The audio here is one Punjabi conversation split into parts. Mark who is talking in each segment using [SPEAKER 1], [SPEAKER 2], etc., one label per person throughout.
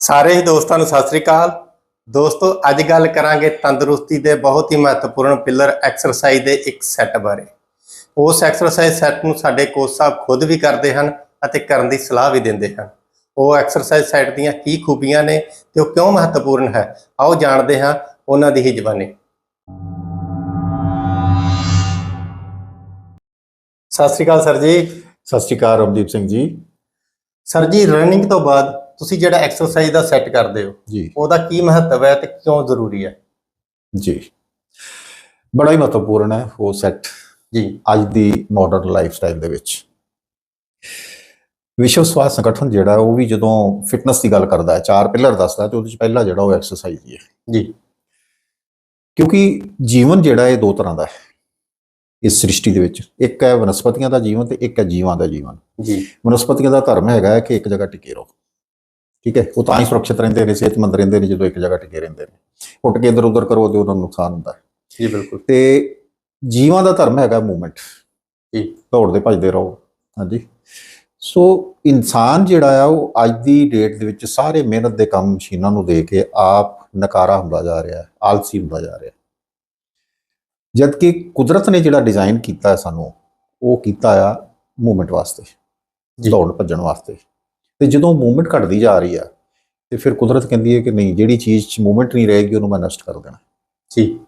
[SPEAKER 1] ਸਾਰੇ ਹੀ ਦੋਸਤਾਂ ਨੂੰ ਸਤਿ ਸ੍ਰੀ ਅਕਾਲ। ਦੋਸਤੋ ਅੱਜ ਗੱਲ ਕਰਾਂਗੇ ਤੰਦਰੁਸਤੀ ਦੇ ਬਹੁਤ ਹੀ ਮਹੱਤਵਪੂਰਨ ਪਿਲਰ ਐਕਸਰਸਾਈਜ਼ ਦੇ ਇੱਕ ਸੈੱਟ ਬਾਰੇ। ਉਸ ਐਕਸਰਸਾਈਜ਼ ਸੈੱਟ ਨੂੰ ਸਾਡੇ ਕੋਚ ਸਾਹਿਬ ਖੁਦ ਵੀ ਕਰਦੇ ਹਨ ਅਤੇ ਕਰਨ ਦੀ ਸਲਾਹ ਵੀ ਦਿੰਦੇ ਹਨ। ਉਹ ਐਕਸਰਸਾਈਜ਼ ਸੈੱਟ ਦੀਆਂ ਕੀ ਖੂਬੀਆਂ ਨੇ ਤੇ ਉਹ ਕਿਉਂ ਮਹੱਤਵਪੂਰਨ ਹੈ ਆਓ ਜਾਣਦੇ ਹਾਂ ਉਹਨਾਂ ਦੀ ਹੀ ਜ਼ਬਾਨੀ। ਸਤਿ ਸ੍ਰੀ ਅਕਾਲ ਸਰ ਜੀ।
[SPEAKER 2] ਸਤਿ ਸ਼੍ਰੀ ਅਕਾਲ ਰਮਦੀਪ ਸਿੰਘ ਜੀ।
[SPEAKER 1] ਸਰ ਜੀ ਰਨਿੰਗ ਤੋਂ ਬਾਅਦ ਤੁਸੀਂ ਜਿਹੜਾ ਐਕਸਰਸਾਈਜ਼ ਦਾ ਸੈੱਟ ਕਰਦੇ ਹੋ
[SPEAKER 2] ਜੀ।
[SPEAKER 1] ਉਹਦਾ ਕੀ ਮਹੱਤਵ ਹੈ ਤੇ ਕਿਉਂ ਜ਼ਰੂਰੀ ਹੈ?
[SPEAKER 2] ਜੀ। ਬੜਾ ਹੀ ਮਹੱਤਵਪੂਰਨ ਹੈ ਉਹ ਸੈੱਟ
[SPEAKER 1] ਜੀ।
[SPEAKER 2] ਅੱਜ ਦੀ ਮਾਡਰਨ ਲਾਈਫ ਸਟਾਈਲ ਦੇ ਵਿੱਚ। ਵਿਸ਼ਵ ਸਵਾਸਥ ਸੰਗਠਨ ਜਿਹੜਾ ਉਹ ਵੀ ਜਦੋਂ ਫਿਟਨੈਸ ਦੀ ਗੱਲ ਕਰਦਾ ਹੈ ਚਾਰ ਪਿਲਰ ਦੱਸਦਾ ਤੇ ਉਹਦੇ ਵਿੱਚ ਪਹਿਲਾ ਜਿਹੜਾ ਉਹ ਐਕਸਰਸਾਈਜ਼ ਹੀ ਹੈ।
[SPEAKER 1] ਜੀ।
[SPEAKER 2] ਕਿਉਂਕਿ ਜੀਵਨ ਜਿਹੜਾ ਇਹ ਦੋ ਤਰ੍ਹਾਂ ਦਾ ਹੈ ਇਸ ਸ੍ਰਿਸ਼ਟੀ ਦੇ ਵਿੱਚ। ਇੱਕ ਹੈ ਵਨਸਪਤੀਆਂ ਦਾ ਜੀਵਨ ਤੇ ਇੱਕ ਹੈ ਜੀਵਾਂ ਦਾ ਜੀਵਨ।
[SPEAKER 1] ਜੀ।
[SPEAKER 2] ਵਨਸਪਤੀਆਂ ਦਾ ਧਰਮ ਹੈਗਾ ਕਿ ਇੱਕ ਜਗ੍ਹਾ ਟਿਕੇ ਰਹੋ। ਠੀਕ ਹੈ ਉਹ ਤਾਂ ਹੀ ਸੁਰੱਖਿਅਤ ਰਹਿੰਦੇ ਨੇ ਸਿਹਤਮੰਦ ਰਹਿੰਦੇ ਨੇ ਜਦੋਂ ਇੱਕ ਜਗ੍ਹਾ ਟਿਕੇ ਰਹਿੰਦੇ ਨੇ। ਉੱਠ ਕੇ ਇੱਧਰ ਉੱਧਰ ਕਰੋ ਤੇ ਉਹਨਾਂ ਨੂੰ ਨੁਕਸਾਨ ਹੁੰਦਾ ਹੈ।
[SPEAKER 1] ਜੀ ਬਿਲਕੁਲ।
[SPEAKER 2] ਤੇ ਜੀਵਾਂ ਦਾ ਧਰਮ ਹੈਗਾ ਮੂਵਮੈਂਟ।
[SPEAKER 1] ਜੀ।
[SPEAKER 2] ਦੌੜਦੇ ਭੱਜਦੇ ਰਹੋ ਹਾਂਜੀ। ਸੋ ਇਨਸਾਨ ਜਿਹੜਾ ਆ ਉਹ ਅੱਜ ਦੀ ਡੇਟ ਦੇ ਵਿੱਚ ਸਾਰੇ ਮਿਹਨਤ ਦੇ ਕੰਮ ਮਸ਼ੀਨਾਂ ਨੂੰ ਦੇ ਕੇ ਆਪ ਨਕਾਰਾ ਹੁੰਦਾ ਜਾ ਰਿਹਾ ਹੈ ਆਲਸੀ ਹੁੰਦਾ ਜਾ ਰਿਹਾ ਹੈ। ਜਦ ਕਿ ਕੁਦਰਤ ਨੇ ਜਿਹੜਾ ਡਿਜ਼ਾਈਨ ਕੀਤਾ ਹੈ ਸਾਨੂੰ ਉਹ ਕੀਤਾ ਆ ਮੂਵਮੈਂਟ ਵਾਸਤੇ। ਦੌੜ ਭੱਜਣ ਵਾਸਤੇ। ਤੇ ਜਦੋਂ ਮੂਵਮੈਂਟ ਘਟਦੀ ਜਾ ਰਹੀ ਆ ਤੇ ਫਿਰ ਕੁਦਰਤ ਕਹਿੰਦੀ ਹੈ ਕਿ ਨਹੀਂ ਜਿਹੜੀ ਚੀਜ਼ 'ਚ ਮੂਵਮੈਂਟ ਨਹੀਂ ਰਹੇਗੀ ਉਹਨੂੰ ਮੈਂ ਨਸ਼ਟ ਕਰ ਦੇਣਾ।
[SPEAKER 1] ਜੀ।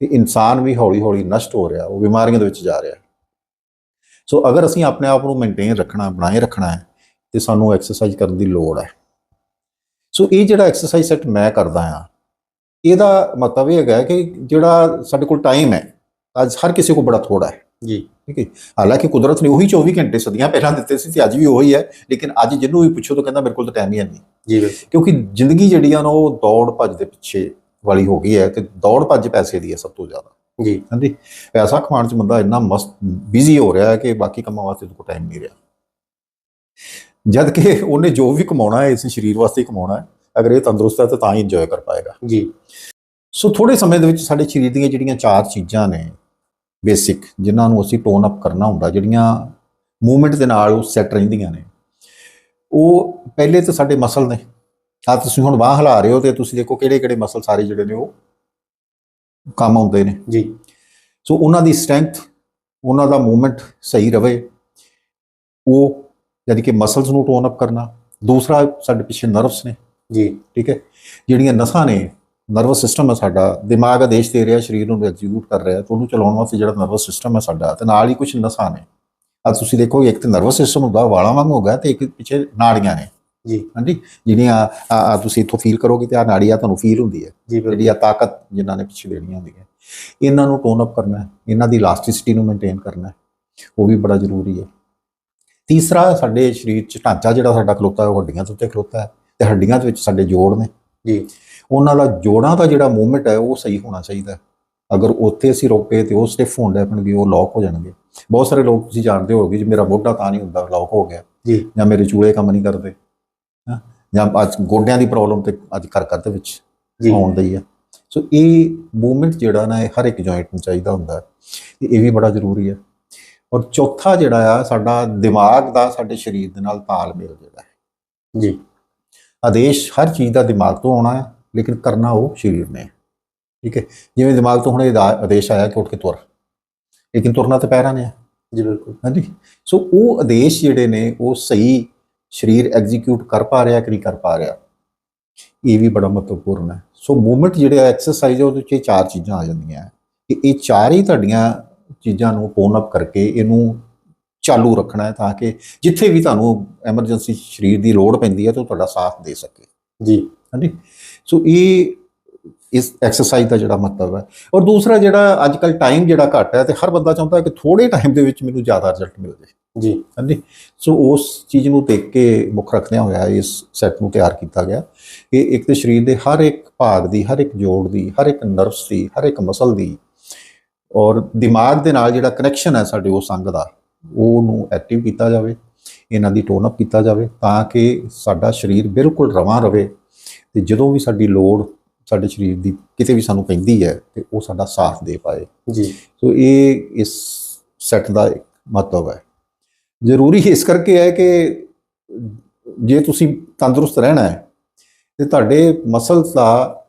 [SPEAKER 2] ਤੇ ਇਨਸਾਨ ਵੀ ਹੌਲੀ ਹੌਲੀ ਨਸ਼ਟ ਹੋ ਰਿਹਾ ਉਹ ਬਿਮਾਰੀਆਂ ਦੇ ਵਿੱਚ ਜਾ ਰਿਹਾ। ਸੋ ਅਗਰ ਅਸੀਂ ਆਪਣੇ ਆਪ ਨੂੰ ਮੇਨਟੇਨ ਰੱਖਣਾ ਬਣਾਏ ਰੱਖਣਾ ਹੈ ਤੇ ਸਾਨੂੰ ਐਕਸਰਸਾਈਜ਼ ਕਰਨ ਦੀ ਲੋੜ ਹੈ। ਸੋ ਇਹ ਜਿਹੜਾ ਐਕਸਰਸਾਈਜ਼ ਸੈੱਟ ਮੈਂ ਕਰਦਾ ਆ ਇਹਦਾ ਮਤਲਬ ਇਹ ਹੈਗਾ ਕਿ ਜਿਹੜਾ ਸਾਡੇ ਕੋਲ ਟਾਈਮ ਹੈ ਅੱਜ ਹਰ ਕਿਸੇ ਕੋਲ ਬੜਾ ਥੋੜਾ ਹੈ।
[SPEAKER 1] ਜੀ।
[SPEAKER 2] ਠੀਕ ਹੈ ਹਾਲਾਂਕਿ ਕੁਦਰਤ ਨੇ ਉਹੀ 24 ਘੰਟੇ ਸਦੀਆਂ ਪਹਿਲਾਂ ਦਿੱਤੇ ਸੀ ਤੇ ਅੱਜ ਵੀ ਉਹੀ ਹੈ ਲੇਕਿਨ ਅੱਜ ਜਿਹਨੂੰ ਵੀ ਪੁੱਛੋ ਤਾਂ ਕਹਿੰਦਾ ਮੇਰੇ ਕੋਲ ਤਾਂ ਟਾਈਮ ਹੀ ਨਹੀਂ।
[SPEAKER 1] ਜੀ
[SPEAKER 2] ਕਿਉਂਕਿ ਜ਼ਿੰਦਗੀ ਜਿਹੜੀ ਆ ਨਾ ਉਹ ਦੌੜ ਭੱਜ ਦੇ ਪਿੱਛੇ ਵਾਲੀ ਹੋ ਗਈ ਹੈ ਤੇ ਦੌੜ ਭੱਜ ਪੈਸੇ ਦੀ ਹੈ ਸਭ ਤੋਂ ਜ਼ਿਆਦਾ।
[SPEAKER 1] ਜੀ।
[SPEAKER 2] ਹਾਂਜੀ। ਪੈਸਾ ਕਮਾਉਣ ਚ ਬੰਦਾ ਇੰਨਾ ਮਸਤ ਬਿਜ਼ੀ ਹੋ ਰਿਹਾ ਹੈ ਕਿ ਬਾਕੀ ਕੰਮਾਂ ਵਾਸਤੇ ਕੋਲ ਟਾਈਮ ਨਹੀਂ ਰਿਹਾ। ਜਦ ਕਿ ਉਹਨੇ ਜੋ ਵੀ ਕਮਾਉਣਾ ਹੈ ਇਸ ਸਰੀਰ ਵਾਸਤੇ ਹੀ ਕਮਾਉਣਾ ਹੈ। ਅਗਰ ਇਹ ਤੰਦਰੁਸਤ ਹੈ ਤਾਂ ਤਾਂ ਹੀ ਇੰਜੋਏ ਕਰ ਪਾਏਗਾ।
[SPEAKER 1] ਜੀ।
[SPEAKER 2] ਸੋ ਥੋੜੇ ਸਮੇਂ ਦੇ ਵਿੱਚ ਸਾਡੇ ਸਰੀਰ ਦੀਆਂ ਜਿਹੜੀਆਂ ਚਾਰ ਚੀਜ਼ਾਂ ਨੇ ਬੇਸਿਕ ਜਿਨ੍ਹਾਂ ਨੂੰ ਅਸੀਂ ਟੋਨ ਅਪ ਕਰਨਾ ਹੁੰਦਾ ਜਿਹੜੀਆਂ ਮੂਵਮੈਂਟ ਦੇ ਨਾਲ ਉਹ ਸੈੱਟ ਰਹਿੰਦੀਆਂ ਨੇ। ਉਹ ਪਹਿਲੇ ਤਾਂ ਸਾਡੇ ਮਸਲ ਨੇ। ਆ ਤੁਸੀਂ ਹੁਣ ਬਾਹ ਹਿਲਾ ਰਹੇ ਹੋ ਤੇ ਤੁਸੀਂ ਦੇਖੋ ਕਿਹੜੇ ਕਿਹੜੇ ਮਸਲ ਸਾਰੇ ਜਿਹੜੇ ਨੇ ਉਹ ਕੰਮ ਆਉਂਦੇ ਨੇ।
[SPEAKER 1] ਜੀ।
[SPEAKER 2] ਸੋ ਉਹਨਾਂ ਦੀ ਸਟਰੈਂਥ ਉਹਨਾਂ ਦਾ ਮੂਵਮੈਂਟ ਸਹੀ ਰਵੇ। ਉਹ ਯਾਨੀ ਕਿ ਮਸਲਸ ਨੂੰ ਟੋਨ ਅਪ ਕਰਨਾ। ਦੂਸਰਾ ਸਾਡੇ ਪਿੱਛੇ ਨਰਵਸ ਨੇ।
[SPEAKER 1] ਜੀ।
[SPEAKER 2] ਠੀਕ ਹੈ? ਜਿਹੜੀਆਂ ਨਸਾਂ ਨੇ ਨਰਵਸ ਸਿਸਟਮ ਹੈ ਸਾਡਾ ਦਿਮਾਗ ਆਦੇਸ਼ ਦੇ ਰਿਹਾ ਸਰੀਰ ਨੂੰ ਐਗਜ਼ੀਕਿਊਟ ਕਰ ਰਿਹਾ ਤੇ ਉਹਨੂੰ ਚਲਾਉਣ ਵਾਸਤੇ ਜਿਹੜਾ ਨਰਵਸ ਸਿਸਟਮ ਹੈ ਸਾਡਾ ਤੇ ਨਾਲ ਹੀ ਕੁਝ ਨਸਾਂ ਨੇ। ਆ ਤੁਸੀਂ ਦੇਖੋ ਇੱਕ ਤੇ ਨਰਵਸ ਸਿਸਟਮ ਹੁੰਦਾ ਵਾਲਾਂ ਵਾਂਗ ਹੋਗਾ ਤੇ ਇੱਕ ਪਿੱਛੇ ਨਾੜੀਆਂ ਨੇ।
[SPEAKER 1] ਜੀ।
[SPEAKER 2] ਹਾਂਜੀ? ਜਿਹੜੀਆਂ ਤੁਸੀਂ ਇੱਥੋਂ ਫੀਲ ਕਰੋਗੇ ਤੇ ਆ ਨਾੜੀਆਂ ਤੁਹਾਨੂੰ ਫੀਲ ਹੁੰਦੀ ਹੈ। ਜਿਹੜੀ ਆ ਤਾਕਤ ਜਿਨ੍ਹਾਂ ਨੇ ਪਿੱਛੇ ਦੇਣੀਆਂ ਹੁੰਦੀਆਂ। ਇਹਨਾਂ ਨੂੰ ਟੋਨ ਅਪ ਕਰਨਾ ਹੈ ਇਹਨਾਂ ਦੀ ਇਲਾਸਟਿਸਿਟੀ ਨੂੰ ਮੇਨਟੇਨ ਕਰਨਾ ਹੈ। ਉਹ ਵੀ ਬੜਾ ਜ਼ਰੂਰੀ ਹੈ। ਤੀਸਰਾ ਸਾਡੇ ਸਰੀਰ 'ਚ ਢਾਂਚਾ ਜਿਹੜਾ ਸਾਡਾ ਖਲੋਤਾ ਹੈ ਉਹ ਹੱਡੀਆਂ ਦੇ ਉੱਤੇ ਖਲੋਤਾ ਹੈ ਤੇ ਹੱਡੀਆਂ ਦੇ ਵਿੱਚ ਸਾਡੇ ਜੋੜ ਨੇ।
[SPEAKER 1] ਜੀ।
[SPEAKER 2] ਉਹਨਾਂ ਦਾ ਜੋੜਾਂ ਦਾ ਜਿਹੜਾ ਮੂਵਮੈਂਟ ਹੈ ਉਹ ਸਹੀ ਹੋਣਾ ਚਾਹੀਦਾ। ਅਗਰ ਉੱਥੇ ਅਸੀਂ ਰੋਕੇ ਤੇ ਉਹ ਸਟਿਫ ਹੋਣ ਲੱਗ ਪੈਣਗੇ ਉਹ ਲੌਕ ਹੋ ਜਾਣਗੇ। ਬਹੁਤ ਸਾਰੇ ਲੋਕ ਤੁਸੀਂ ਜਾਣਦੇ ਹੋਗੇ ਜੀ ਮੇਰਾ ਮੋਢਾ ਤਾਂ ਨਹੀਂ ਹੁੰਦਾ ਲੌਕ ਹੋ ਗਿਆ।
[SPEAKER 1] ਜੀ।
[SPEAKER 2] ਜਾਂ ਮੇਰੇ ਚੂਲੇ ਕੰਮ ਨਹੀਂ ਕਰਦੇ। ਹਾਂ? ਜਾਂ ਅੱਜ ਗੋਡਿਆਂ ਦੀ ਪ੍ਰੋਬਲਮ ਤੇ ਅੱਜ ਘਰ ਘਰ ਦੇ ਵਿੱਚ ਆਉਣ ਦੀ ਹੈ ਸੋ ਇਹ ਮੂਵਮੈਂਟ ਜਿਹੜਾ ਨਾ ਇਹ ਹਰ ਇੱਕ ਜੁਆਇੰਟ ਨੂੰ ਚਾਹੀਦਾ ਹੁੰਦਾ ਇਹ ਵੀ ਬੜਾ ਜ਼ਰੂਰੀ ਹੈ। ਔਰ ਚੌਥਾ ਜਿਹੜਾ ਆ ਸਾਡਾ ਦਿਮਾਗ ਦਾ ਸਾਡੇ ਸਰੀਰ ਦੇ ਨਾਲ ਤਾਲਮੇਲ ਜਿਹੜਾ ਹੈ।
[SPEAKER 1] ਜੀ।
[SPEAKER 2] ਆਦੇਸ਼ ਹਰ ਚੀਜ਼ ਦਾ ਦਿਮਾਗ ਤੋਂ ਆਉਣਾ ਹੈ। ਲੇਕਿਨ ਕਰਨਾ ਉਹ ਸਰੀਰ ਨੇ। ਠੀਕ ਹੈ? ਜਿਵੇਂ ਦਿਮਾਗ ਤੋਂ ਹੁਣ ਇਹ ਆਦੇਸ਼ ਆਇਆ ਕਿ ਉੱਠ ਕੇ ਤੁਰ। ਲੇਕਿਨ ਤੁਰਨਾ ਤਾਂ ਪੈਰਾਂ ਨੇ।
[SPEAKER 1] ਜੀ ਬਿਲਕੁਲ।
[SPEAKER 2] ਹਾਂਜੀ? ਸੋ ਉਹ ਆਦੇਸ਼ ਜਿਹੜੇ ਨੇ ਉਹ ਸਹੀ ਸਰੀਰ ਐਗਜ਼ੀਕਿਊਟ ਕਰ ਪਾ ਰਿਹਾ ਕਿ ਨਹੀਂ ਕਰ ਪਾ ਰਿਹਾ? ਇਹ ਵੀ ਬੜਾ ਮਹੱਤਵਪੂਰਨ ਹੈ। ਸੋ ਮੂਵਮੈਂਟ ਜਿਹੜੇ ਐਕਸਰਸਾਈਜ਼ ਹੈ ਉਹਦੇ ਵਿੱਚ ਇਹ ਚਾਰ ਚੀਜ਼ਾਂ ਆ ਜਾਂਦੀਆਂ। ਕਿ ਇਹ ਚਾਰ ਹੀ ਤੁਹਾਡੀਆਂ ਚੀਜ਼ਾਂ ਨੂੰ ਟੋਨ ਅਪ ਕਰਕੇ ਇਹਨੂੰ ਚਾਲੂ ਰੱਖਣਾ ਹੈ ਤਾਂ ਕਿ ਜਿੱਥੇ ਵੀ ਤੁਹਾਨੂੰ ਐਮਰਜੈਂਸੀ ਸਰੀਰ ਦੀ ਲੋੜ ਪੈਂਦੀ ਹੈ ਤਾਂ ਉਹ ਤੁਹਾਡਾ ਸਾਥ ਦੇ ਸਕੇ।
[SPEAKER 1] ਜੀ।
[SPEAKER 2] ਹਾਂਜੀ? ਸੋ ਇਹ ਇਸ ਐਕਸਰਸਾਈਜ਼ ਦਾ ਜਿਹੜਾ ਮਹੱਤਵ ਹੈ। ਔਰ ਦੂਸਰਾ ਜਿਹੜਾ ਅੱਜ ਕੱਲ ਟਾਈਮ ਜਿਹੜਾ ਘੱਟ ਹੈ ਤੇ ਹਰ ਬੰਦਾ ਚਾਹੁੰਦਾ ਹੈ ਕਿ ਥੋੜੇ ਟਾਈਮ ਦੇ ਵਿੱਚ ਮੈਨੂੰ ਜ਼ਿਆਦਾ ਰਿਜ਼ਲਟ ਮਿਲ ਜਾਏ।
[SPEAKER 1] ਜੀ।
[SPEAKER 2] ਹਾਂਜੀ। ਸੋ ਉਸ ਚੀਜ਼ ਨੂੰ ਦੇਖ ਕੇ ਮੁੱਖ ਰੱਖਦਿਆਂ ਹੋਇਆ ਇਸ ਸੈੱਟ ਨੂੰ ਤਿਆਰ ਕੀਤਾ ਗਿਆ। ਕਿ ਇੱਕ ਤੇ ਸਰੀਰ ਦੇ ਹਰ ਇੱਕ ਭਾਗ ਦੀ ਹਰ ਇੱਕ ਜੋੜ ਦੀ ਹਰ ਇੱਕ ਨਰਵਸ ਦੀ ਹਰ ਇੱਕ ਮਸਲ ਦੀ ਔਰ ਦਿਮਾਗ ਦੇ ਨਾਲ ਜਿਹੜਾ ਕਨੈਕਸ਼ਨ ਹੈ ਸਾਡੇ ਉਸ ਅੰਗ ਦਾ ਉਹਨੂੰ ਐਕਟਿਵ ਕੀਤਾ ਜਾਵੇ ਇਹਨਾਂ ਦੀ ਟੋਨ ਅਪ ਕੀਤਾ ਜਾਵੇ ਤਾਂ ਕਿ ਸਾਡਾ ਸਰੀਰ ਬਿਲਕੁਲ ਰਵਾਂ ਰਵੇ। ਤੇ ਜਦੋਂ ਵੀ ਸਾਡੀ ਲੋੜ ਸਾਡੇ ਸਰੀਰ ਦੀ ਕਿਤੇ ਵੀ ਸਾਨੂੰ ਪੈਂਦੀ ਹੈ ਤੇ ਉਹ ਸਾਡਾ ਸਾਥ ਦੇ ਪਾਏ।
[SPEAKER 1] ਜੀ।
[SPEAKER 2] ਸੋ ਇਹ ਇਸ ਸੈੱਟ ਦਾ ਇੱਕ ਮਹੱਤਵ ਹੈ। ਜ਼ਰੂਰੀ ਇਸ ਕਰਕੇ ਹੈ ਕਿ ਜੇ ਤੁਸੀਂ ਤੰਦਰੁਸਤ ਰਹਿਣਾ ਹੈ ਤੇ ਤੁਹਾਡੇ ਮਸਲਸ ਦਾ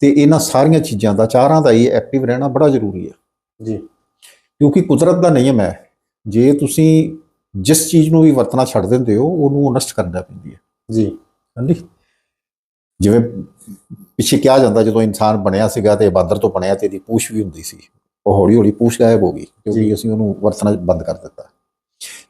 [SPEAKER 2] ਤੇ ਇਹਨਾਂ ਸਾਰੀਆਂ ਚੀਜ਼ਾਂ ਦਾ ਚਾਰਾਂ ਦਾ ਹੀ ਐਕਟਿਵ ਰਹਿਣਾ ਬੜਾ ਜ਼ਰੂਰੀ ਹੈ।
[SPEAKER 1] ਜੀ।
[SPEAKER 2] ਕਿਉਂਕਿ ਕੁਦਰਤ ਦਾ ਨਿਯਮ ਹੈ ਜੇ ਤੁਸੀਂ ਜਿਸ ਚੀਜ਼ ਨੂੰ ਵੀ ਵਰਤਣਾ ਛੱਡ ਦਿੰਦੇ ਹੋ ਉਹਨੂੰ ਨਸ਼ਟ ਕਰਨਾ ਪੈਂਦੀ ਹੈ।
[SPEAKER 1] ਜੀ।
[SPEAKER 2] ਹਾਂਜੀ। ਜਿਵੇਂ ਪਿੱਛੇ ਕਿਹਾ ਜਾਂਦਾ ਜਦੋਂ ਇਨਸਾਨ ਬਣਿਆ ਸੀਗਾ ਤੇ ਬਾਂਦਰ ਤੋਂ ਬਣਿਆ ਤੇ ਇਹਦੀ ਪੂਛ ਵੀ ਹੁੰਦੀ ਸੀ ਉਹ ਹੌਲੀ ਹੌਲੀ ਪੂਛ ਗਾਇਬ ਹੋ ਗਈ ਕਿਉਂਕਿ। ਅਸੀਂ ਉਹਨੂੰ ਵਰਤਣਾ ਬੰਦ ਕਰ ਦਿੱਤਾ।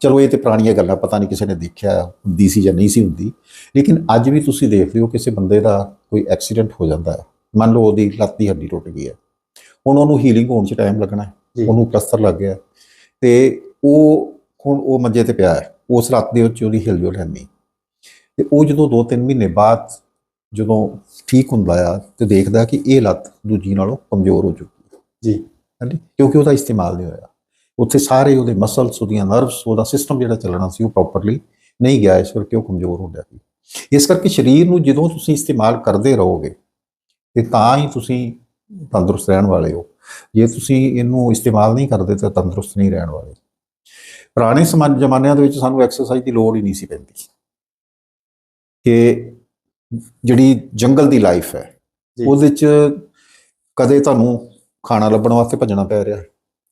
[SPEAKER 2] ਚਲੋ ਇਹ ਤੇ ਪੁਰਾਣੀਆਂ ਗੱਲਾਂ ਪਤਾ ਨਹੀਂ ਕਿਸੇ ਨੇ ਦੇਖਿਆ ਹੁੰਦੀ ਸੀ ਜਾਂ ਨਹੀਂ ਸੀ ਹੁੰਦੀ ਲੇਕਿਨ ਅੱਜ ਵੀ ਤੁਸੀਂ ਦੇਖਦੇ ਹੋ ਕਿਸੇ ਬੰਦੇ ਦਾ ਕੋਈ ਐਕਸੀਡੈਂਟ ਹੋ ਜਾਂਦਾ ਹੈ। ਮੰਨ ਲਓ ਉਹਦੀ ਲੱਤ ਦੀ ਹੱਡੀ ਟੁੱਟ ਗਈ ਹੈ। ਹੁਣ ਉਹਨੂੰ ਹੀਲਿੰਗ ਹੋਣ 'ਚ ਟਾਈਮ ਲੱਗਣਾ ਹੈ। ਉਹਨੂੰ ਪਲਸਤਰ ਲੱਗ ਗਿਆ ਤੇ ਉਹ ਹੁਣ ਉਹ ਮੰਜੇ ਤੇ ਪਿਆ ਹੈ। ਉਸ ਰਾਤ ਦੇ ਵਿੱਚ ਉਹਦੀ ਹਿਲਜੁਲ ਹੈ ਨਹੀਂ। ਤੇ ਉਹ ਜਦੋਂ 2-3 ਮਹੀਨੇ ਬਾਅਦ ਜਦੋਂ ਠੀਕ ਹੁੰਦਾ ਆ ਤੇ ਦੇਖਦਾ ਕਿ ਇਹ ਲੱਤ ਦੂਜੀ ਨਾਲੋਂ ਕਮਜ਼ੋਰ ਹੋ ਚੁੱਕੀ ਹੈ।
[SPEAKER 1] ਜੀ।
[SPEAKER 2] ਹਾਂਜੀ? ਕਿਉਂਕਿ ਉਹਦਾ ਇਸਤੇਮਾਲ ਨਹੀਂ ਹੋਇਆ। ਉੱਥੇ ਸਾਰੇ ਉਹਦੇ ਮਸਲਸ ਉਹਦੀਆਂ ਨਰਵਸ ਉਹਦਾ ਸਿਸਟਮ ਜਿਹੜਾ ਚੱਲਣਾ ਸੀ ਉਹ ਪ੍ਰੋਪਰਲੀ ਨਹੀਂ ਗਿਆ ਇਸ ਕਰਕੇ ਉਹ ਕਮਜ਼ੋਰ ਹੋ ਗਿਆ ਸੀ। ਇਸ ਕਰਕੇ ਸਰੀਰ ਨੂੰ ਜਦੋਂ ਤੁਸੀਂ ਇਸਤੇਮਾਲ ਕਰਦੇ ਰਹੋਗੇ ਤੇ ਤਾਂ ਹੀ ਤੁਸੀਂ ਤੰਦਰੁਸਤ ਰਹਿਣ ਵਾਲੇ ਹੋ। ਜੇ ਤੁਸੀਂ ਇਹਨੂੰ ਇਸਤੇਮਾਲ ਨਹੀਂ ਕਰਦੇ ਤਾਂ ਤੰਦਰੁਸਤ ਨਹੀਂ ਰਹਿਣ ਵਾਲੇ। ਪੁਰਾਣੇ ਸਮਾਂ ਜ਼ਮਾਨਿਆਂ ਦੇ ਵਿੱਚ ਸਾਨੂੰ ਐਕਸਰਸਾਈਜ਼ ਦੀ ਲੋੜ ਹੀ ਨਹੀਂ ਸੀ ਪੈਂਦੀ। ਕਿ ਜਿਹੜੀ ਜੰਗਲ ਦੀ ਲਾਈਫ ਹੈ। ਉਹਦੇ ਚ ਕਦੇ ਤੁਹਾਨੂੰ ਖਾਣਾ ਲੱਭਣ ਵਾਸਤੇ ਭੱਜਣਾ ਪੈ ਰਿਹਾ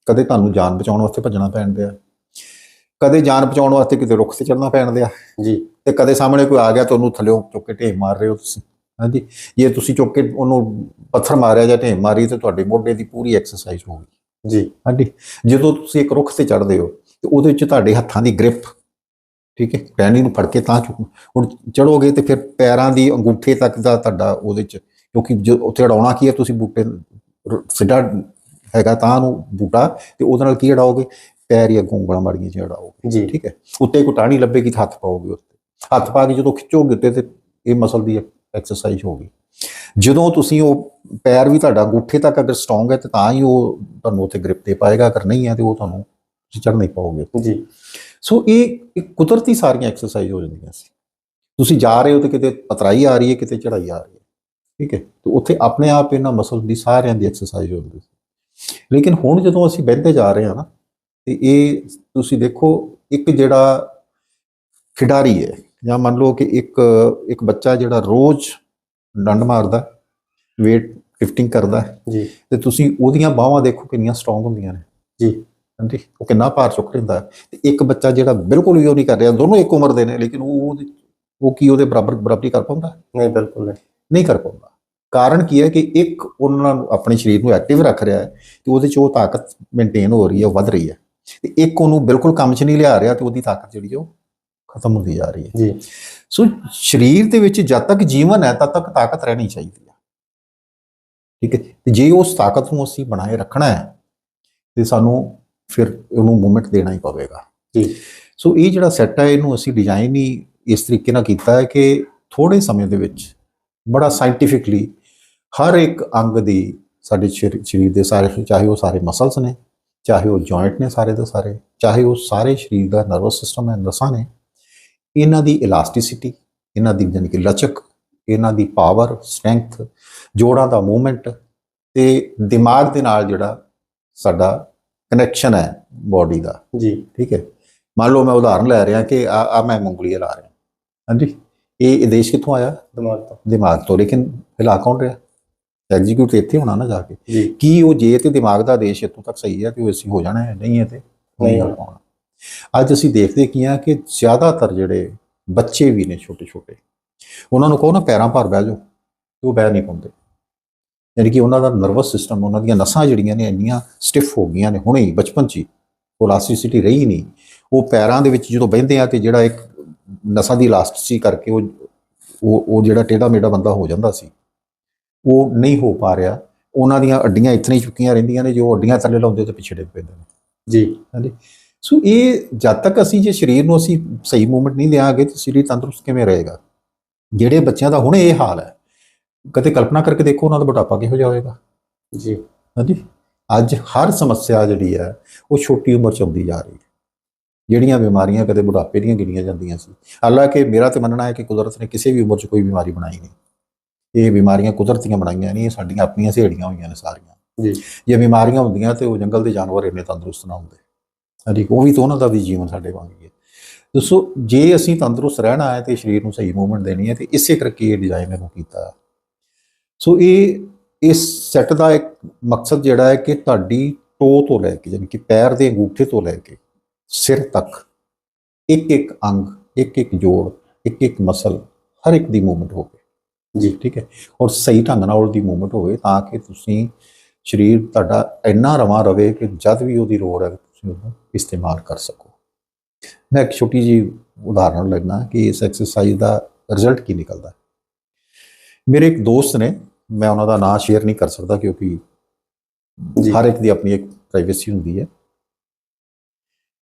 [SPEAKER 2] ਕਦੇ ਤੁਹਾਨੂੰ ਜਾਨ ਬਚਾਉਣ ਵਾਸਤੇ ਭੱਜਣਾ ਪੈਣ ਦਿਆ ਕਦੇ ਜਾਨ ਬਚਾਉਣ ਵਾਸਤੇ ਕਿਤੇ ਰੁੱਖ ਤੇ ਚੜਨਾ ਪੈਣ ਦਿਆ
[SPEAKER 1] ਜੀ।
[SPEAKER 2] ਤੇ ਕਦੇ ਸਾਹਮਣੇ ਕੋਈ ਆ ਗਿਆ ਤਾਂ ਉਹਨੂੰ ਥੱਲਿਓਂ ਚੁੱਕ ਕੇ ਢੇਮ ਮਾਰ ਰਹੇ ਹੋ ਤੁਸੀਂ ਹਾਂਜੀ? ਜੇ ਤੁਸੀਂ ਚੁੱਕ ਕੇ ਉਹਨੂੰ ਪੱਥਰ ਮਾਰਿਆ ਜਾਂ ਢੇਮ ਮਾਰੀ ਤੇ ਤੁਹਾਡੇ ਮੋਢੇ ਦੀ ਪੂਰੀ ਐਕਸਰਸਾਈਜ਼ ਹੋ ਗਈ।
[SPEAKER 1] ਜੀ।
[SPEAKER 2] ਹਾਂਜੀ? ਜਦੋਂ ਤੁਸੀਂ ਇੱਕ ਰੁੱਖ ਤੇ ਚੜ੍ਹਦੇ ਹੋ ਤੇ ਉਹਦੇ ਵਿੱਚ ਤੁਹਾਡੇ ਹੱਥਾਂ ਦੀ ਗ੍ਰਿਪ ਠੀਕ ਹੈ? ਟਹਿਣੀ ਨੂੰ ਫੜ ਕੇ ਤਾਂ ਚੁੱਕ ਹੁਣ ਚੜੋਗੇ ਤੇ ਫਿਰ ਪੈਰਾਂ ਦੀ ਅੰਗੂਠੇ ਤੱਕ ਦਾ ਤੁਹਾਡਾ ਉਹਦੇ ਚ ਕਿਉਂਕਿ ਜੋ ਉੱਥੇ ਅੜਾਉਣਾ ਕੀ ਹੈ? ਤੁਸੀਂ ਬੂਟੇ ਸਿੱਧਾ ਹੈਗਾ ਤਾਂ ਨੂੰ ਬੂਟਾ ਤੇ ਉਹਦੇ ਨਾਲ ਕੀ ਅੜਾਓਗੇ? ਪੈਰ ਹੀ ਅੱਗੋਂ ਉਂਗਲਾਂ ਮਾੜੀਆਂ ਚ ਅੜਾਓਗੇ।
[SPEAKER 1] ਜੀ।
[SPEAKER 2] ਠੀਕ ਹੈ? ਉੱਤੇ ਕੋਈ ਟਾਹਣੀ ਲੱਭੇਗੀ ਹੱਥ ਪਾਓਗੇ ਉੱਤੇ। ਹੱਥ ਪਾ ਕੇ ਜਦੋਂ ਖਿੱਚੋਗੇ ਉੱਤੇ ਤੇ ਇਹ ਮਸਲ ਦੀ ਐਕਸਰਸਾਈਜ਼ ਹੋਗੀ ਜਦੋਂ ਤੁਸੀਂ ਉਹ ਪੈਰ ਵੀ ਤੁਹਾਡਾ ਅੰਗੂਠੇ ਤੱਕ ਅਗਰ ਸਟਰੋਂਗ ਹੈ ਤੇ ਤਾਂ ਹੀ ਉਹ ਤੁਹਾਨੂੰ ਉੱਥੇ ਗ੍ਰਿਪ ਦੇ ਪਾਏਗਾ। ਅਗਰ ਨਹੀਂ ਹੈ ਤੇ ਉਹ ਤੁਹਾਨੂੰ ਤੁਸੀਂ ਚੜ ਨਹੀਂ ਪਾਓਗੇ।
[SPEAKER 1] ਜੀ।
[SPEAKER 2] ਸੋ ਇਹ ਇੱਕ ਕੁਦਰਤੀ ਸਾਰੀਆਂ ਐਕਸਰਸਾਈਜ਼ ਹੋ ਜਾਂਦੀਆਂ ਸੀ। ਤੁਸੀਂ ਜਾ ਰਹੇ ਹੋ ਤੇ ਕਿਤੇ ਪਤਰਾਈ ਆ ਰਹੀ ਹੈ ਕਿਤੇ ਚੜਾਈ ਆ ਰਹੀ ਹੈ। ਠੀਕ ਹੈ? ਤੇ ਉੱਥੇ ਆਪਣੇ ਆਪ ਇਹਨਾਂ ਮਸਲ ਦੀ ਸਾਰਿਆਂ ਦੀ ਐਕਸਰਸਾਈਜ਼ ਹੁੰਦੀ ਸੀ। ਲੇਕਿਨ ਹੁਣ ਜਦੋਂ ਅਸੀਂ ਬਹਿੰਦੇ ਜਾ ਰਹੇ ਹਾਂ ਨਾ ਤੇ ਇਹ ਤੁਸੀਂ ਦੇਖੋ ਇੱਕ ਜਿਹੜਾ ਖਿਡਾਰੀ ਹੈ ਜਾਂ ਮੰਨ ਲਓ ਕਿ ਇੱਕ ਇੱਕ ਬੱਚਾ ਜਿਹੜਾ ਰੋਜ਼ ਡੰਡ ਮਾਰਦਾ weight lifting ਕਰਦਾ ਹੈ,
[SPEAKER 1] ਜੀ।
[SPEAKER 2] ਤੇ ਤੁਸੀਂ ਉਹਦੀਆਂ ਬਾਹਾਂ ਦੇਖੋ ਕਿੰਨੀਆਂ ਸਟਰੋਂਗ ਹੁੰਦੀਆਂ ਨੇ।
[SPEAKER 1] ਜੀ।
[SPEAKER 2] ਹਾਂਜੀ ਉਹ ਕਿੰਨਾ ਭਾਰ ਚੁੱਕ ਲੈਂਦਾ। ਤੇ ਇੱਕ ਬੱਚਾ ਜਿਹੜਾ ਬਿਲਕੁਲ ਵੀ ਉਹ ਨਹੀਂ ਕਰ ਰਿਹਾ ਦੋਨੋਂ ਇੱਕ ਉਮਰ ਦੇ ਨੇ ਲੇਕਿਨ ਉਹ ਉਹ ਕੀ ਉਹਦੇ ਬਰਾਬਰ ਬਰਾਬਰੀ ਕਰ ਪਾਉਂਦਾ?
[SPEAKER 1] ਨਹੀਂ ਬਿਲਕੁਲ ਨਹੀਂ।
[SPEAKER 2] ਨਹੀਂ ਕਰ ਪਾਉਂਦਾ। ਕਾਰਨ ਕੀ ਹੈ ਕਿ ਇੱਕ ਉਹਨਾਂ ਨੂੰ ਆਪਣੇ ਸਰੀਰ ਨੂੰ ਐਕਟਿਵ ਰੱਖ ਰਿਹਾ ਹੈ ਤੇ ਉਹਦੇ ਚ ਉਹ ਤਾਕਤ ਮੇਨਟੇਨ ਹੋ ਰਹੀ ਹੈ ਵੱਧ ਰਹੀ ਹੈ। ਤੇ ਇੱਕ ਉਹਨੂੰ ਬਿਲਕੁਲ ਕੰਮ 'ਚ ਨਹੀਂ ਲਿਆ ਰਿਹਾ ਤੇ ਉਹਦੀ ਤਾਕਤ ਜਿਹੜੀ ਉਹ ਖਤਮ ਹੁੰਦੀ ਜਾ ਰਹੀ ਹੈ।
[SPEAKER 1] ਜੀ।
[SPEAKER 2] ਸੋ ਸਰੀਰ ਦੇ ਵਿੱਚ ਜਦ ਤੱਕ ਜੀਵਨ ਹੈ ਤਦ ਤੱਕ ਤਾਕਤ ਰਹਿਣੀ ਚਾਹੀਦੀ ਹੈ। ਠੀਕ ਹੈ? ਤੇ ਜੇ ਉਸ ਤਾਕਤ ਨੂੰ ਅਸੀਂ ਬਣਾਏ ਰੱਖਣਾ ਹੈ ਤੇ ਸਾਨੂੰ ਫਿਰ ਉਹਨੂੰ ਮੂਵਮੈਂਟ ਦੇਣਾ ਹੀ ਪਵੇਗਾ।
[SPEAKER 1] ਜੀ।
[SPEAKER 2] ਸੋ ਇਹ ਜਿਹੜਾ ਸੈੱਟ ਹੈ ਇਹਨੂੰ ਅਸੀਂ ਡਿਜ਼ਾਈਨ ਹੀ ਇਸ ਤਰੀਕੇ ਨਾਲ ਕੀਤਾ ਹੈ ਕਿ ਥੋੜੇ ਸਮੇਂ ਦੇ ਵਿੱਚ ਬੜਾ ਸਾਇੰਟੀਫਿਕਲੀ ਹਰ ਇੱਕ ਅੰਗ ਦੀ ਸਾਡੇ ਸ਼ਰੀ- ਸਰੀਰ ਦੇ ਸਾਰੇ ਚਾਹੇ ਉਹ ਸਾਰੇ ਮਸਲਸ ਨੇ ਚਾਹੇ ਉਹ ਜੁਆਇੰਟ ਨੇ ਸਾਰੇ ਦੇ ਸਾਰੇ ਚਾਹੇ ਉਹ ਸਾਰੇ ਸਰੀਰ ਦਾ ਨਰਵਸ ਸਿਸਟਮ ਹੈ ਨਸਾਂ ਨੇ ਇਹਨਾਂ ਦੀ ਇਲਾਸਟਿਸਿਟੀ ਇਹਨਾਂ ਦੀ ਜਾਣੀ ਕਿ ਲਚਕ ਇਹਨਾਂ ਦੀ ਪਾਵਰ ਸਟਰੈਂਥ ਜੋੜਾਂ ਦਾ ਮੂਵਮੈਂਟ ਤੇ ਦਿਮਾਗ ਦੇ ਨਾਲ ਜਿਹੜਾ ਸਾਡਾ ਕਨੈਕਸ਼ਨ ਹੈ ਬਾਡੀ ਦਾ।
[SPEAKER 1] ਜੀ।
[SPEAKER 2] ਠੀਕ ਹੈ। ਮੰਨ ਲਓ ਮੈਂ ਉਦਾਹਰਨ ਲੈ ਰਿਹਾ ਕਿ ਆ ਆ ਮੈਂ ਉਂਗਲੀ ਹਿਲਾ ਰਿਹਾ। ਹਾਂਜੀ। ਇਹ ਦੇਸ਼ ਕਿੱਥੋਂ ਆਇਆ?
[SPEAKER 1] ਦਿਮਾਗ ਤੋਂ।
[SPEAKER 2] ਦਿਮਾਗ ਤੋਂ। ਲੇਕਿਨ ਹਿਲਾ ਕੌਣ ਰਿਹਾ? ਐਗਜ਼ੀਕਿਊਟ ਇੱਥੇ ਹੋਣਾ ਨਾ ਜਾ ਕੇ। ਕੀ ਉਹ ਜੇ ਤੇ ਦਿਮਾਗ ਦਾ ਦੇਸ਼ ਇੱਥੋਂ ਤੱਕ ਸਹੀ ਹੈ ਤੇ ਉਹ ਅਸੀਂ ਹੋ ਜਾਣਾ ਹੈ? ਨਹੀਂ ਹੈ ਤੇ ਨਹੀਂ ਹੋ ਪਾਉਣਾ। ਅੱਜ ਅਸੀਂ ਦੇਖਦੇ ਕੀ ਆ ਕਿ ਜ਼ਿਆਦਾਤਰ ਜਿਹੜੇ ਬੱਚੇ ਵੀ ਨੇ ਛੋਟੇ ਛੋਟੇ ਉਹਨਾਂ ਨੂੰ ਕਹੋ ਨਾ ਪੈਰਾਂ ਭਾਰ ਬਹਿ ਜਾਓ ਉਹ ਬਹਿ ਨਹੀਂ ਪਾਉਂਦੇ। ਯਾਨੀ ਕਿ ਉਹਨਾਂ ਦਾ ਨਰਵਸ ਸਿਸਟਮ ਉਹਨਾਂ ਦੀਆਂ ਨਸਾਂ ਜਿਹੜੀਆਂ ਨੇ ਇੰਨੀਆਂ ਸਟਿਫ ਹੋ ਗਈਆਂ ਨੇ ਹੁਣੇ ਹੀ ਬਚਪਨ 'ਚ ਹੀ ਉਹ ਇਲਾਸਟਿਸਿਟੀ ਰਹੀ ਨਹੀਂ। ਉਹ ਪੈਰਾਂ ਦੇ ਵਿੱਚ ਜਦੋਂ ਬਹਿੰਦੇ ਆ ਤੇ ਜਿਹੜਾ ਇੱਕ ਨਸਾਂ ਦੀ ਇਲਾਸਟਿਸਿਟੀ ਕਰਕੇ ਉਹ ਉਹ ਉਹ ਜਿਹੜਾ ਟੇਢਾ ਮੇਢਾ ਬੰਦਾ ਹੋ ਜਾਂਦਾ ਸੀ ਉਹ ਨਹੀਂ ਹੋ ਪਾ ਰਿਹਾ। ਉਹਨਾਂ ਦੀਆਂ ਅੱਡੀਆਂ ਇਤਨੀ ਚੁੱਕੀਆਂ ਰਹਿੰਦੀਆਂ ਨੇ ਜੋ ਅੱਡੀਆਂ ਥੱਲੇ ਲਾਉਂਦੇ ਤੇ ਪਿਛੜੇ ਪੈਂਦੇ ਨੇ।
[SPEAKER 1] ਜੀ।
[SPEAKER 2] ਹਾਂਜੀ। ਸੋ ਇਹ ਜਦ ਤੱਕ ਅਸੀਂ ਜੇ ਸਰੀਰ ਨੂੰ ਅਸੀਂ ਸਹੀ ਮੂਵਮੈਂਟ ਨਹੀਂ ਦੇਵਾਂਗੇ ਤਾਂ ਸਰੀਰ ਤੰਦਰੁਸਤ ਕਿਵੇਂ ਰਹੇਗਾ? ਜਿਹੜੇ ਬੱਚਿਆਂ ਦਾ ਹੁਣ ਇਹ ਹਾਲ ਹੈ ਕਦੇ ਕਲਪਨਾ ਕਰਕੇ ਦੇਖੋ ਉਹਨਾਂ ਦਾ ਬੁਢਾਪਾ ਕਿਹੋ ਜਿਹਾ ਹੋਏਗਾ।
[SPEAKER 1] ਜੀ।
[SPEAKER 2] ਹਾਂਜੀ। ਅੱਜ ਹਰ ਸਮੱਸਿਆ ਜਿਹੜੀ ਹੈ ਉਹ ਛੋਟੀ ਉਮਰ ਚ ਆਉਂਦੀ ਜਾ ਰਹੀ ਹੈ। ਜਿਹੜੀਆਂ ਬਿਮਾਰੀਆਂ ਕਦੇ ਬੁਢਾਪੇ ਦੀਆਂ ਗਿਣੀਆਂ ਜਾਂਦੀਆਂ ਸੀ। ਹਾਲਾਂਕਿ ਮੇਰਾ ਤੇ ਮੰਨਣਾ ਹੈ ਕਿ ਕੁਦਰਤ ਨੇ ਕਿਸੇ ਵੀ ਉਮਰ 'ਚ ਕੋਈ ਬਿਮਾਰੀ ਬਣਾਈ ਨਹੀਂ। ਇਹ ਬਿਮਾਰੀਆਂ ਕੁਦਰਤੀਆਂ ਬਣਾਈਆਂ ਨਹੀਂ ਇਹ ਸਾਡੀਆਂ ਆਪਣੀਆਂ ਸਹੇੜੀਆਂ ਹੋਈਆਂ ਨੇ ਸਾਰੀਆਂ।
[SPEAKER 1] ਜੀ।
[SPEAKER 2] ਜੇ ਬਿਮਾਰੀਆਂ ਹੁੰਦੀਆਂ ਤੇ ਉਹ ਜੰਗਲ ਦੇ ਜਾਨਵਰ ਇੰਨੇ ਤੰਦਰੁਸਤ ਨਾ ਹੁੰਦੇ। ਹਾਂਜੀ ਉਹ ਵੀ ਤਾਂ ਉਹਨਾਂ ਦਾ ਵੀ ਜੀਵਨ ਸਾਡੇ ਵਾਂਗ ਹੀ ਹੈ। ਦੋਸਤੋ ਜੇ ਅਸੀਂ ਤੰਦਰੁਸਤ ਰਹਿਣਾ ਹੈ ਤੇ ਸਰੀਰ ਨੂੰ ਸਹੀ ਮੂਵਮੈਂਟ ਦੇਣੀ ਹੈ ਤੇ ਇਸੇ ਕਰਕੇ ਇਹ ਡਿਜ਼ਾਈਨ ਇਹਨੂੰ ਕੀਤਾ। ਸੋ ਇਹ ਇਸ ਸੈੱਟ ਦਾ ਇੱਕ ਮਕਸਦ ਜਿਹੜਾ ਹੈ ਕਿ ਤੁਹਾਡੀ ਟੋ ਤੋਂ ਲੈ ਕੇ ਯਾਨੀ ਕਿ ਪੈਰ ਦੇ ਅੰਗੂਠੇ ਤੋਂ ਲੈ ਕੇ ਸਿਰ ਤੱਕ ਇੱਕ ਇੱਕ ਅੰਗ ਇੱਕ ਇੱਕ ਜੋੜ ਇੱਕ ਇੱਕ ਮਸਲ ਹਰ ਇੱਕ ਦੀ ਮੂਵਮੈਂਟ ਹੋਵੇ। ਜੀ। ਠੀਕ ਹੈ? ਔਰ ਸਹੀ ਢੰਗ ਨਾਲ ਉਹਦੀ ਮੂਵਮੈਂਟ ਹੋਵੇ ਤਾਂ ਕਿ ਤੁਸੀਂ ਸਰੀਰ ਤੁਹਾਡਾ ਇੰਨਾ ਰਵਾਂ ਰਵੇ ਕਿ ਜਦ ਵੀ ਉਹਦੀ ਲੋੜ ਹੈ ਤੁਸੀਂ ਉਹਨੂੰ ਇਸਤੇਮਾਲ ਕਰ ਸਕੋ। ਮੈਂ ਇੱਕ ਛੋਟੀ ਜੀ ਉਦਾਹਰਨ ਲੈਣਾ ਕਿ ਇਸ ਐਕਸਰਸਾਈਜ਼ ਦਾ ਰਿਜ਼ਲਟ ਕੀ ਨਿਕਲਦਾ। ਮੇਰੇ ਇੱਕ ਦੋਸਤ ਨੇ ਮੈਂ ਉਹਨਾਂ ਦਾ ਨਾਮ ਸ਼ੇਅਰ ਨਹੀਂ ਕਰ ਸਕਦਾ ਕਿਉਂਕਿ। ਹਰ ਇੱਕ ਦੀ ਆਪਣੀ ਇੱਕ ਪ੍ਰਾਈਵੇਸੀ ਹੁੰਦੀ ਹੈ।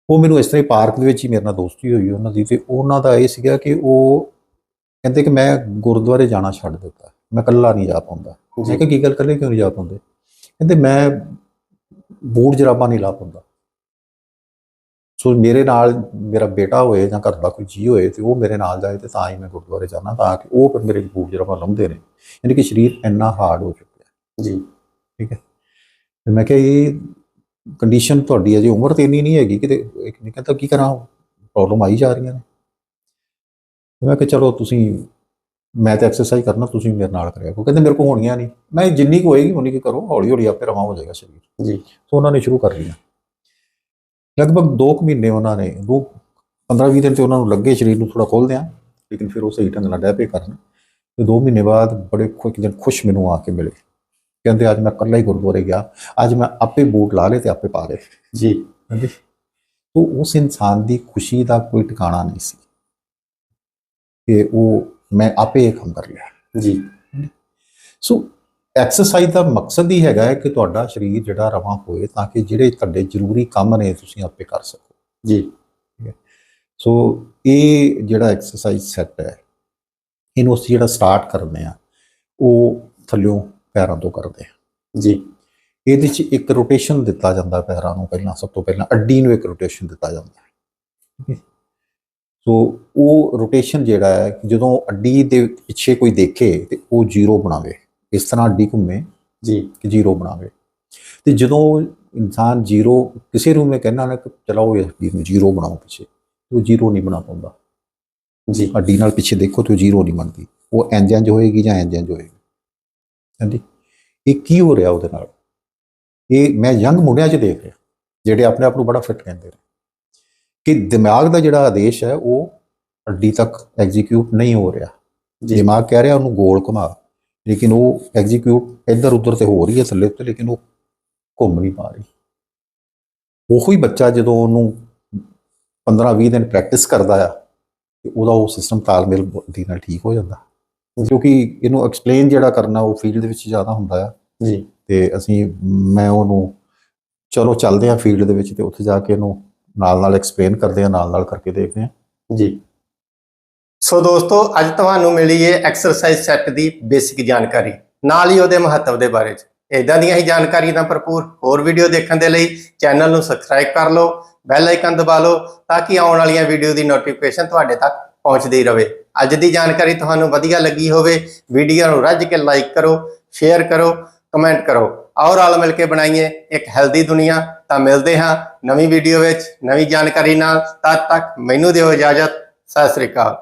[SPEAKER 2] ਉਹ ਮੈਨੂੰ ਇਸ ਤਰ੍ਹਾਂ ਹੀ ਪਾਰਕ ਦੇ ਵਿੱਚ ਹੀ ਮੇਰੇ ਨਾਲ ਦੋਸਤੀ ਹੋਈ ਉਹਨਾਂ ਦੀ ਤੇ ਉਹਨਾਂ ਦਾ ਇਹ ਸੀਗਾ ਕਿ ਉਹ ਕਹਿੰਦੇ ਕਿ ਮੈਂ ਗੁਰਦੁਆਰੇ ਜਾਣਾ ਛੱਡ ਦਿੱਤਾ। ਮੈਂ ਇਕੱਲਾ ਨਹੀਂ ਜਾ ਪਾਉਂਦਾ। ਮੈਂ ਕਿਹਾ ਕੀ ਗੱਲ ਇਕੱਲੇ ਕਿਉਂ ਨਹੀਂ ਜਾ ਪਾਉਂਦੇ? ਕਹਿੰਦੇ ਮੈਂ ਬੂਟ ਜਰਾਬਾਂ ਨਹੀਂ ਲਾ ਪਾਉਂਦਾ। ਸੋ ਮੇਰੇ ਨਾਲ ਮੇਰਾ ਬੇਟਾ ਹੋਏ ਜਾਂ ਘਰ ਦਾ ਕੋਈ ਜੀ ਹੋਏ ਤੇ ਉਹ ਮੇਰੇ ਨਾਲ ਜਾਏ ਤੇ ਤਾਂ ਹੀ ਮੈਂ ਗੁਰਦੁਆਰੇ ਜਾਣਾ ਤਾਂ ਕਿ ਉਹ ਫਿਰ ਮੇਰੇ ਬੂਟ ਜਰਾਬਾਂ ਲਾਉਂਦੇ ਨੇ ਯਾਨੀ ਕਿ ਸਰੀਰ ਇੰਨਾ ਹਾਰਡ ਹੋ ਚੁੱਕਿਆ।
[SPEAKER 1] ਜੀ।
[SPEAKER 2] ਤੇ ਮੈਂ ਕਿਹਾ ਇਹ ਕੰਡੀਸ਼ਨ ਤੁਹਾਡੀ ਅਜੇ ਉਮਰ ਤੇ ਇੰਨੀ ਨਹੀਂ ਹੈਗੀ ਕਿਤੇ ਇੱਕ ਨੇ ਕਹਿੰਦਾ ਕੀ ਕਰਾਂ ਪ੍ਰੋਬਲਮ ਆਈ ਜਾ ਰਹੀਆਂ ਨੇ। ਤੇ ਮੈਂ ਕਿਹਾ ਚਲੋ ਤੁਸੀਂ ਮੈਂ ਤਾਂ ਐਕਸਰਸਾਈਜ਼ ਕਰਨਾ ਤੁਸੀਂ ਮੇਰੇ ਨਾਲ ਕਰਿਆ ਕਰੋ। ਕਹਿੰਦੇ ਮੇਰੇ ਕੋਲ ਹੋਣੀਆਂ ਨਹੀਂ। ਮੈਂ ਜਿੰਨੀ ਕੁ ਹੋਏਗੀ ਉਨੀ ਕੁ ਕਰੋ ਹੌਲੀ ਹੌਲੀ ਆਪੇ ਰਵਾਂ ਹੋ ਜਾਏਗਾ ਸਰੀਰ।
[SPEAKER 1] ਜੀ।
[SPEAKER 2] ਸੋ ਉਹਨਾਂ ਨੇ ਸ਼ੁਰੂ ਕਰ ਲਿਆ। ਲਗਭਗ 2 ਮਹੀਨੇ ਉਹਨਾਂ ਨੇ ਦੋ 15-20 ਦਿਨ ਤੇ ਉਹਨਾਂ ਨੂੰ ਲੱਗੇ ਸਰੀਰ ਨੂੰ ਥੋੜਾ ਖੋਲਦੇ ਆ ਲੇਕਿਨ ਫਿਰ ਉਹ ਸਹੀ ਢੰਗ ਨਾਲ ਡੈ ਪਏ ਕਰਨ ਤੇ 2 ਮਹੀਨੇ ਬਾਅਦ ਬੜੇ ਖੁਸ਼ ਦਿਨ ਖੁਸ਼ ਮੈਨੂੰ ਆ ਕੇ ਮਿਲੇ। ਕਹਿੰਦੇ ਅੱਜ ਮੈਂ ਇਕੱਲਾ ਹੀ ਗੁਰਦੁਆਰੇ ਗਿਆ। ਅੱਜ ਮੈਂ ਆਪੇ ਬੂਟ ਲਾ ਲਏ ਤੇ ਆਪੇ ਪਾ ਲਏ।
[SPEAKER 1] ਜੀ।
[SPEAKER 2] ਹਾਂਜੀ ਤੋ ਉਸ ਇਨਸਾਨ ਦੀ ਖੁਸ਼ੀ ਦਾ ਕੋਈ ਟਿਕਾਣਾ ਨਹੀਂ ਸੀ। ਕਿ ਉਹ ਮੈਂ ਆਪੇ ਇਹ ਕੰਮ ਕਰ ਲਿਆ।
[SPEAKER 1] ਜੀ।
[SPEAKER 2] ਸੋ ਐਕਸਰਸਾਈਜ਼ ਦਾ ਮਕਸਦ ਹੀ ਹੈਗਾ ਹੈ ਕਿ ਤੁਹਾਡਾ ਸਰੀਰ ਜਿਹੜਾ ਰਵਾਂ ਹੋਏ ਤਾਂ ਕਿ ਜਿਹੜੇ ਤੁਹਾਡੇ ਜ਼ਰੂਰੀ ਕੰਮ ਨੇ ਤੁਸੀਂ ਆਪੇ ਕਰ ਸਕੋ।
[SPEAKER 1] ਜੀ।
[SPEAKER 2] ਸੋ ਇਹ ਜਿਹੜਾ ਐਕਸਰਸਾਈਜ਼ ਸੈੱਟ ਹੈ ਇਹਨੂੰ ਅਸੀਂ ਜਿਹੜਾ ਸਟਾਰਟ ਕਰਦੇ ਆ ਉਹ ਥੱਲਿਓਂ ਪੈਰਾਂ ਤੋਂ ਕਰਦੇ ਆ
[SPEAKER 1] ਜੀ।
[SPEAKER 2] ਇਹਦੇ 'ਚ ਇੱਕ ਰੋਟੇਸ਼ਨ ਦਿੱਤਾ ਜਾਂਦਾ ਪੈਰਾਂ ਨੂੰ ਪਹਿਲਾਂ ਸਭ ਤੋਂ ਪਹਿਲਾਂ ਅੱਡੀ ਨੂੰ ਇੱਕ ਰੋਟੇਸ਼ਨ ਦਿੱਤਾ ਜਾਂਦਾ ਹੈ। ਠੀਕ ਹੈ। ਸੋ ਉਹ ਰੋਟੇਸ਼ਨ ਜਿਹੜਾ ਹੈ ਜਦੋਂ ਅੱਡੀ ਦੇ ਪਿੱਛੇ ਕੋਈ ਦੇਖੇ ਤੇ ਉਹ ਜ਼ੀਰੋ ਬਣਾਵੇ। ਇਸ ਤਰ੍ਹਾਂ ਅੱਡੀ ਘੁੰਮੇ
[SPEAKER 1] ਜੀ।
[SPEAKER 2] ਕਿ ਜ਼ੀਰੋ ਬਣਾਵੇ। ਤੇ ਜਦੋਂ ਇਨਸਾਨ ਜ਼ੀਰੋ ਕਿਸੇ ਨੂੰ ਮੈਂ ਕਹਿੰਦਾ ਨਾ ਕਿ ਚਲਾਓ ਇਸ ਅੱਡੀ ਨੂੰ ਜ਼ੀਰੋ ਬਣਾਓ ਪਿੱਛੇ ਉਹ ਜ਼ੀਰੋ ਨਹੀਂ ਬਣਾ ਪਾਉਂਦਾ।
[SPEAKER 1] ਜੀ।
[SPEAKER 2] ਅੱਡੀ ਨਾਲ ਪਿੱਛੇ ਦੇਖੋ ਤੇ ਜ਼ੀਰੋ ਨਹੀਂ ਬਣਦੀ। ਉਹ ਇੰਜ ਇੰਜ ਹੋਏਗੀ ਜਾਂ ਇੰਜ ਇੰਜ ਹੋਏਗੀ। ਹਾਂਜੀ। ਇਹ ਕੀ ਹੋ ਰਿਹਾ ਉਹਦੇ ਨਾਲ? ਇਹ ਮੈਂ ਯੰਗ ਮੁੰਡਿਆਂ 'ਚ ਦੇਖ ਰਿਹਾ ਜਿਹੜੇ ਆਪਣੇ ਆਪ ਨੂੰ ਬੜਾ ਫਿੱਟ ਕਹਿੰਦੇ ਨੇ। ਕਿ ਦਿਮਾਗ ਦਾ ਜਿਹੜਾ ਆਦੇਸ਼ ਹੈ ਉਹ ਅੱਡੀ ਤੱਕ ਐਗਜ਼ੀਕਿਊਟ ਨਹੀਂ ਹੋ ਰਿਹਾ। ਦਿਮਾਗ ਕਹਿ ਰਿਹਾ ਉਹਨੂੰ ਗੋਲ ਘੁਮਾ। ਲੇਕਿਨ ਉਹ ਐਗਜ਼ੀਕਿਊਟ ਇੱਧਰ ਉੱਧਰ ਤੇ ਹੋ ਰਹੀ ਹੈ ਥੱਲੇ ਉੱਤੇ ਲੇਕਿਨ ਉਹ ਘੁੰਮ ਨਹੀਂ ਪਾ ਰਹੀ। ਉਹੋ ਹੀ ਬੱਚਾ ਜਦੋਂ ਉਹਨੂੰ 15-20 ਦਿਨ ਪ੍ਰੈਕਟਿਸ ਕਰਦਾ ਆ ਤੇ ਉਹਦਾ ਉਹ ਸਿਸਟਮ ਤਾਲਮੇਲ ਦੀ ਨਾਲ ਠੀਕ ਹੋ ਜਾਂਦਾ। ਕਿਉਂਕਿ ਇਹਨੂੰ ਐਕਸਪਲੇਨ ਜਿਹੜਾ ਕਰਨਾ ਉਹ ਫੀਲਡ ਦੇ ਵਿੱਚ ਜ਼ਿਆਦਾ ਹੁੰਦਾ ਆ।
[SPEAKER 1] ਜੀ।
[SPEAKER 2] ਤੇ ਅਸੀਂ ਮੈਂ ਉਹਨੂੰ ਚਲੋ ਚੱਲਦੇ ਆ ਫੀਲਡ ਦੇ ਵਿੱਚ ਤੇ ਉੱਥੇ ਜਾ ਕੇ ਇਹਨੂੰ ਨਾਲ ਨਾਲ ਐਕਸਪਲੇਨ ਕਰਦੇ ਆ ਨਾਲ ਨਾਲ ਕਰਕੇ ਦੇਖਦੇ ਆ
[SPEAKER 1] ਜੀ। ਸੋ ਦੋਸਤੋ, ਅੱਜ ਤੁਹਾਨੂੰ ਮਿਲੀ ਹੈ ਐਕਸਰਸਾਈਜ਼ ਸੈੱਟ ਦੀ ਬੇਸਿਕ ਜਾਣਕਾਰੀ। ਨਾਲ ਹੀ ਉਹਦੇ ਮਹੱਤਵ ਦੇ ਬਾਰੇ ਚ। ਇਦਾਂ ਦੀਆਂ ਹੀ ਜਾਣਕਾਰੀ ਨਾਲ ਭਰਪੂਰ ਹੋਰ ਵੀਡੀਓ ਦੇਖਣ ਦੇ ਲਈ ਚੈਨਲ ਨੂੰ ਸਬਸਕ੍ਰਾਈਬ ਕਰ ਲਓ ਬੈਲ ਆਈਕਨ ਦਬਾ ਲਓ, ਤਾਂ ਕਿ ਆਉਣ ਵਾਲੀਆਂ ਵੀਡੀਓ ਦੀ ਨੋਟੀਫਿਕੇਸ਼ਨ ਤੁਹਾਡੇ ਤੱਕ ਪਹੁੰਚਦੀ ਰਹੇ। ਅੱਜ ਦੀ ਜਾਣਕਾਰੀ ਤੁਹਾਨੂੰ ਵਧੀਆ ਲੱਗੀ ਹੋਵੇ ਵੀਡੀਓ ਨੂੰ ਰੱਜ ਕੇ ਲਾਈਕ ਕਰੋ ਸ਼ੇਅਰ ਕਰੋ ਕਮੈਂਟ ਕਰੋ। ਔਰ ਆਲ ਮਿਲ ਕੇ ਬਣਾਈਏ ਇੱਕ ਹੈਲਦੀ ਦੁਨੀਆ। ਤਾਂ ਮਿਲਦੇ ਹਾਂ ਨਵੀਂ ਵੀਡੀਓ ਵਿੱਚ, ਨਵੀਂ ਜਾਣਕਾਰੀ ਨਾਲ। ਤਦ ਤੱਕ ਮੈਨੂੰ ਦਿਓ ਇਜਾਜ਼ਤ। ਸਤਿ ਸ੍ਰੀ ਅਕਾਲ।